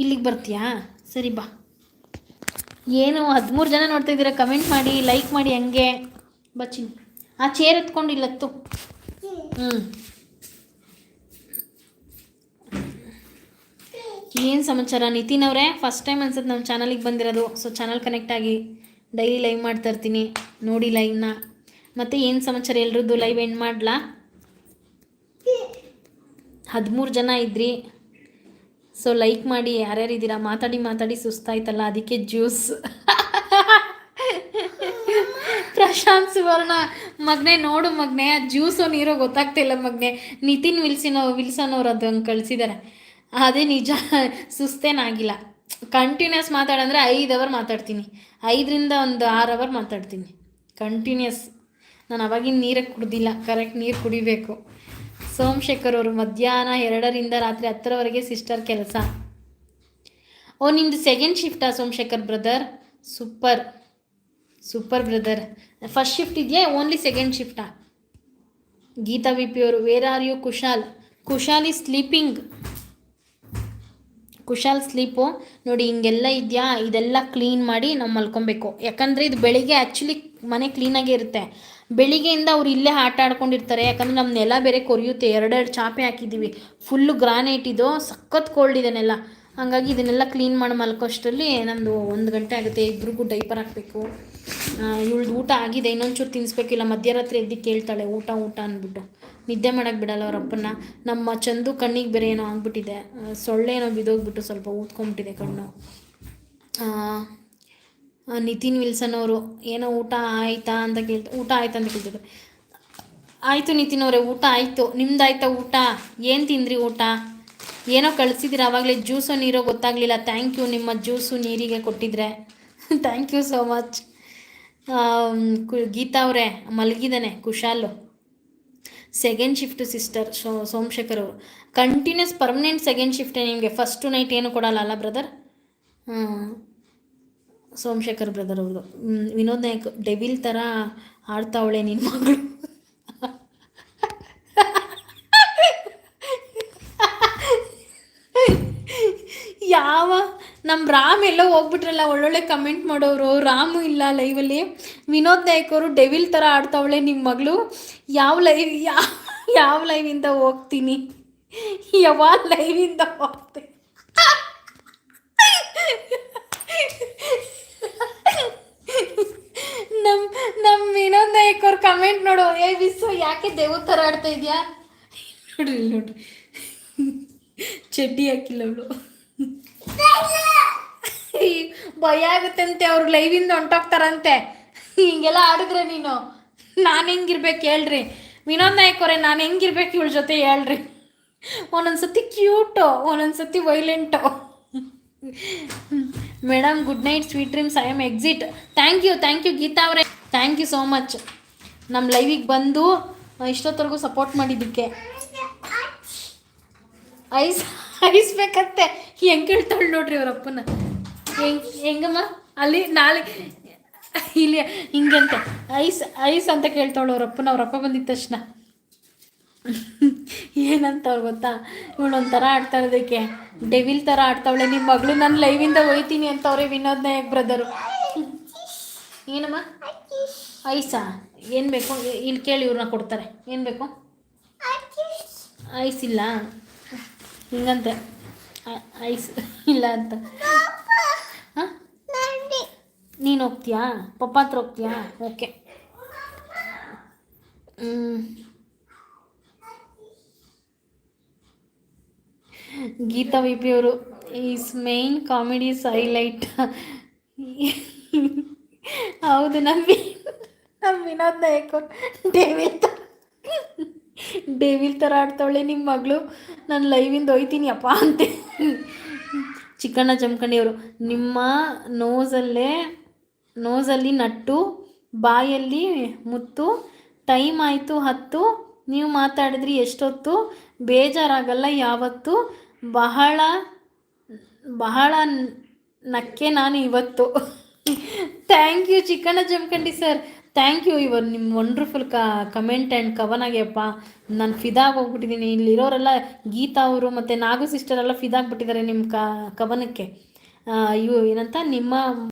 ಇಲ್ಲಿಗೆ ಬರ್ತೀಯಾ? ಸರಿ ಬಾ. ಏನು, ಹದಿಮೂರು ಜನ ನೋಡ್ತಾ ಕಮೆಂಟ್ ಮಾಡಿ ಲೈಕ್ ಮಾಡಿ ಹಂಗೆ. ಬಚ್ಚಿನಿ ಆ ಚೇರ್ ಎತ್ಕೊಂಡು ತು ಹ್ಞೂ ಏನು ಸಮಾಚಾರ? ನಿತಿನ್ ಅವರೇ ಫಸ್ಟ್ ಟೈಮ್ ಅನ್ಸುತ್ತೆ ನಮ್ಮ ಚಾನಲಿಗೆ ಬಂದಿರೋದು. ಸೊ ಚಾನಲ್ ಕನೆಕ್ಟ್ ಆಗಿ ಡೈಲಿ ಲೈವ್ ಮಾಡ್ತಾ ಇರ್ತೀನಿ. ನೋಡಿ ಲೈವ್ನ ಮತ್ತು ಏನು ಸಮಾಚಾರ? ಎಲ್ರದ್ದು ಲೈವ್ ಎಂಡ್ ಮಾಡಲಾ? ಹದಿಮೂರು ಜನ ಇದ್ರಿ. ಸೊ ಲೈಕ್ ಮಾಡಿ, ಯಾರ್ಯಾರು ಇದ್ದೀರಾ? ಮಾತಾಡಿ ಮಾತಾಡಿ ಸುಸ್ತಾಯ್ತಲ್ಲ, ಅದಕ್ಕೆ ಜ್ಯೂಸ್ ಪ್ರಶಾಂತ್ ಸುವರ್ಣ, ಮಗ್ನೆ, ನೋಡು ಮಗ್ನೆ ಜ್ಯೂಸು ನೀರೋ ಗೊತ್ತಾಗ್ತಿಲ್ಲ ಮಗ್ನೆ. ನಿತಿನ್ ವಿಲ್ಸಿನ ವಿಲ್ಸನ್ ಅವ್ರು ಅದು ಹಂಗೆ ಕಳಿಸಿದ್ದಾರೆ ಅದೇ ನಿಜ, ಸುಸ್ತೇನಾಗಿಲ್ಲ. ಕಂಟಿನ್ಯೂಸ್ ಮಾತಾಡಂದ್ರೆ ಐದು ಅವರ್ ಮಾತಾಡ್ತೀನಿ. ಐದರಿಂದ ಒಂದು ಆರು ಅವರ್ ಮಾತಾಡ್ತೀನಿ. ಕಂಟಿನ್ಯೂಸ್ ನಾನು ಅವಾಗಿನ ನೀರೇ ಕುಡ್ದಿಲ್ಲ. ಕರೆಕ್ಟ್ ನೀರು ಕುಡಿಬೇಕು. ಸೋಮಶೇಖರ್ ಅವರು ಮಧ್ಯಾಹ್ನ ಎರಡರಿಂದ ರಾತ್ರಿ ಹತ್ತರವರೆಗೆ ಸಿಸ್ಟರ್ ಕೆಲಸ. ಓ ನಿಮ್ಮದು second ಶಿಫ್ಟಾ Somashekhar brother super super brother first shift ಇದೆಯಾ? ಓನ್ಲಿ ಸೆಕೆಂಡ್ ಶಿಫ್ಟಾ ಗೀತಾ ವಿ ಪಿ ಅವರು where are you Kushal Kushal ಈ ಸ್ಲೀಪಿಂಗ್ ಕುಶಾಲ್ ಸ್ಲೀಪು ನೋಡಿ, ಹಿಂಗೆಲ್ಲ ಇದೆಯಾ? ಇದೆಲ್ಲ ಕ್ಲೀನ್ ಮಾಡಿ ನಾವು ಮಲ್ಕೊಬೇಕು. ಯಾಕಂದರೆ ಇದು ಬೆಳಿಗ್ಗೆ ಆ್ಯಕ್ಚುಲಿ ಮನೆ ಕ್ಲೀನಾಗೇ ಇರುತ್ತೆ. ಬೆಳಿಗ್ಗೆಯಿಂದ ಅವ್ರು ಇಲ್ಲೇ ಆಟ ಆಡ್ಕೊಂಡಿರ್ತಾರೆ. ಯಾಕಂದರೆ ನಮ್ಮ ನೆಲ ಬೇರೆ ಕೊರಿಯುತ್ತೆ. ಎರಡೆರಡು ಚಾಪೆ ಹಾಕಿದ್ದೀವಿ. ಫುಲ್ಲು ಗ್ರಾನೈಟ್ ಇದು. ಸಖತ್ ಕೋಲ್ಡ್ ಇದೆ ನೆಲ. ಹಾಗಾಗಿ ಇದನ್ನೆಲ್ಲ ಕ್ಲೀನ್ ಮಾಡಿ ಮಲ್ಕೋಷ್ಟರಲ್ಲಿ ನಮ್ಮದು ಒಂದು ಗಂಟೆ ಆಗುತ್ತೆ. ಇಬ್ರಿಗೂ ಡೈಪರ್ ಹಾಕಬೇಕು. ಇವಳ್ದು ಊಟ ಆಗಿದೆ. ಇನ್ನೊಂಚೂರು ತಿನ್ನಿಸ್ಬೇಕಿಲ್ಲ ಮಧ್ಯರಾತ್ರಿ ಎದ್ದು ಕೇಳ್ತಾಳೆ, ಊಟ ಊಟ ಅಂದ್ಬಿಟ್ಟು. ನಿದ್ದೆ ಮಾಡೋಕ್ಕೆ ಬಿಡಲ್ಲ ಅವರಪ್ಪನ ನಮ್ಮ ಚಂದು ಕಣ್ಣಿಗೆ ಬೇರೆ ಏನೋ ಆಗ್ಬಿಟ್ಟಿದೆ. ಸೊಳ್ಳೆ ಏನೋ ಬಿದ್ದೋಗ್ಬಿಟ್ಟು ಸ್ವಲ್ಪ ಊದ್ಕೊಂಬಿಟ್ಟಿದೆ ಕಣ್ಣು. ನಿತಿನ್ ವಿಲ್ಸನ್ ಅವರು, ಏನೋ ಊಟ ಆಯ್ತಾ ಅಂತ ಕೇಳ್ತಾ ಊಟ ಆಯ್ತಾ ಅಂತ ಕೇಳ್ತಿದ್ರು. ಆಯಿತು ನಿತಿನ್ ಅವರೇ, ಊಟ ಆಯಿತು. ನಿಮ್ದಾಯ್ತಾ ಊಟ? ಏನು ತಿಂದ್ರಿ ಊಟ? ಏನೋ ಕಳಿಸಿದ್ದೀರ ಆವಾಗಲೇ ಜ್ಯೂಸು ನೀರೋ ಗೊತ್ತಾಗಲಿಲ್ಲ. ಥ್ಯಾಂಕ್ ಯು ನಿಮ್ಮ ಜ್ಯೂಸು ನೀರಿಗೆ ಕೊಟ್ಟಿದ್ರೆ. Thank you so much Geetha ಅವರೇ, ಮಲಗಿದ್ದಾನೆ, Kushal. Second shift sister so Somashekhar ಅವರು. ಕಂಟಿನ್ಯೂಸ್ ಪರ್ಮನೆಂಟ್ ಸೆಕೆಂಡ್ ಶಿಫ್ಟೇ ನಿಮಗೆ? ಫಸ್ಟು ನೈಟ್ ಏನು ಕೊಡಲ್ಲ ಅಲ್ಲ ಬ್ರದರ್ ಹಾಂ Somashekhar brother hmm, Vinod Nayak devil ಥರ ಆಡ್ತಾವಳೆ ನಿನ್ನ ಮಗಳು. ಯಾವ ನಮ್ಮ ರಾಮ್ ಎಲ್ಲ ಹೋಗ್ಬಿಟ್ರಲ್ಲ ಒಳ್ಳೊಳ್ಳೆ ಕಮೆಂಟ್ ಮಾಡೋರು ರಾಮು ಇಲ್ಲ ಲೈವಲ್ಲಿ ವಿನೋದ್ ನಾಯಕ್ ಅವರು ಡೆವಿಲ್ ಥರ ಆಡ್ತಾವಳೆ ನಿಮ್ಮ ಮಗಳು. ಯಾವ ಲೈವ್ ಯಾವ ಯಾವ ಲೈವಿಂದ ಹೋಗ್ತೀನಿ? ಯಾವ ಲೈವಿಂದ ಹೋಗ್ತೀನಿ ನಮ್ಮ ನಮ್ಮ ವಿನೋದ್ ನಾಯಕ್ ಅವ್ರ ಕಮೆಂಟ್ ನೋಡು. ಏ ವಿಸು ಯಾಕೆ ದೇವ್ರ ಥರ ಆಡ್ತಾ ಇದೆಯಾ? ನೋಡ್ರಿ ಇಲ್ಲಿ ನೋಡ್ರಿ. ಚಡ್ಡಿ ಹಾಕಿಲ್ಲ ಅವಳು. ಭಯ ಆಗುತ್ತಂತೆ ಅವ್ರು ಲೈವಿಂದ ಹೊಂಟೋಗ್ತಾರಂತೆ. ಹಿಂಗೆಲ್ಲ ಆಡಿದ್ರೆ ನೀನು. ನಾನು ಹೆಂಗಿರ್ಬೇಕು ಹೇಳ್ರಿ. ವಿನೋದ್ ನಾಯಕ್ ಅವರೇ ನಾನು ಹೆಂಗಿರ್ಬೇಕು ಇವಳ ಜೊತೆ ಹೇಳ್ರಿ. ಒಂದೊಂದ್ಸತಿ cute ಒಂದೊಂದ್ಸತಿ violent madam good night sweet dreams I am exit thank you thank you Geetha ಅವರೇ. ಥ್ಯಾಂಕ್ ಯು ಸೋ ಮಚ್ ನಮ್ಮ ಲೈವಿಗೆ ಬಂದು ಇಷ್ಟೊತ್ತರೆಗೂ ಸಪೋರ್ಟ್ ಮಾಡಿದ್ದಕ್ಕೆ. ಐಸ್ ಐಸ್ ಬೇಕತ್ತೆ ಹೆಂಗೆ ಕೇಳ್ತಾಳೆ ನೋಡ್ರಿ ಅವ್ರ ಅಪ್ಪನ. ಹೆಂಗ್, ಹೆಂಗಮ್ಮ? ಅಲ್ಲಿ, ನಾಳೆ, ಇಲ್ಲಿ, ಹಿಂಗಂತ. ಐಸ್ ಐಸ್ ಅಂತ ಕೇಳ್ತಾಳು ಅವರಪ್ಪನ ಅವರಪ್ಪ ಅವ್ರ ಅಪ್ಪ ಬಂದಿದ ತಕ್ಷಣ. ಏನಂತ ಅವ್ರು ಗೊತ್ತಾ? ಇವಳು ಆಡ್ತಾ ಇರೋದಕ್ಕೆ. ಡೆವಿಲ್ ಥರ ಆಡ್ತಾವಳೆ. ನಿಮ್ಮ ಮಗಳು ನನ್ನ ಲೈವಿಂದ ಹೋಯ್ತೀನಿ ಅಂತ ಅವರೇ ವಿನೋದ್ ನಾಯಕ್ ಬ್ರದರು ಏನಮ್ಮ? ಐಸಾ? ಏನು ಬೇಕು? ಇಲ್ಲಿ ಕೇಳಿ ಇವ್ರನ್ನ ಕೊಡ್ತಾರೆ. ಏನು ಬೇಕು? ಐಸ್ ಇಲ್ಲ. ಹಿಂಗಂತೆ. ಐಸ್ ಇಲ್ಲ ಅಂತ. ಹಾಂ? ನೀನು ಹೋಗ್ತೀಯಾ? ಪಪ್ಪ ಹತ್ರ ಹೋಗ್ತೀಯಾ? ಓಕೆ. ಗೀತಾ ವಿ ಪಿ ಅವರು ಈಸ್ ಮೇನ್ ಕಾಮಿಡಿ ಹೈಲೈಟ್ ಹೌದು ನಂಬಿ ನಮ್ಮ ವಿನೋದ್ ನಾಯಕರು ಡೇವಿಲ್ ಡೇವಿಲ್ ಥರ ಆಡ್ತಾವಳೆ ನಿಮ್ಮ ಮಗಳು. ನಾನು ಲೈವಿಂದ ಹೋಯ್ತೀನಿ ಅಪ್ಪ ಅಂತ. ಚಿಕ್ಕಣ್ಣ ಜಮಖಂಡಿಯವರು ನಿಮ್ಮ ನೋಸಲ್ಲೇ ನೋಸಲ್ಲಿ ನಟ್ಟು ಬಾಯಲ್ಲಿ ಮುತ್ತು ಟೈಮ್ ಆಯಿತು ಹತ್ತು ನೀವು ಮಾತಾಡಿದ್ರಿ ಎಷ್ಟೊತ್ತು ಬೇಜಾರಾಗಲ್ಲ ಯಾವತ್ತು ಬಹಳ ಬಹಳ ನಕ್ಕೆ ನಾನು ಇವತ್ತು. Thank you Chikkanna Jamkhandi sir thank you ಇವರು ನಿಮ್ಮ ವಂಡ್ರ್ಫುಲ್ ಕ ಕಮೆಂಟ್ ಆ್ಯಂಡ್ ಕವನಾಗೆಪ್ಪ ನಾನು ಫಿದಾಗ ಹೋಗ್ಬಿಟ್ಟಿದ್ದೀನಿ ಇಲ್ಲಿರೋರೆಲ್ಲ ಗೀತಾ ಅವರು ಮತ್ತು ನಾಗು ಸಿಸ್ಟರ್ ಎಲ್ಲ ಫಿದಾಗ್ಬಿಟ್ಟಿದ್ದಾರೆ ನಿಮ್ಮ ಕವನಕ್ಕೆ ಇವು ಏನಂತ, ನಿಮ್ಮ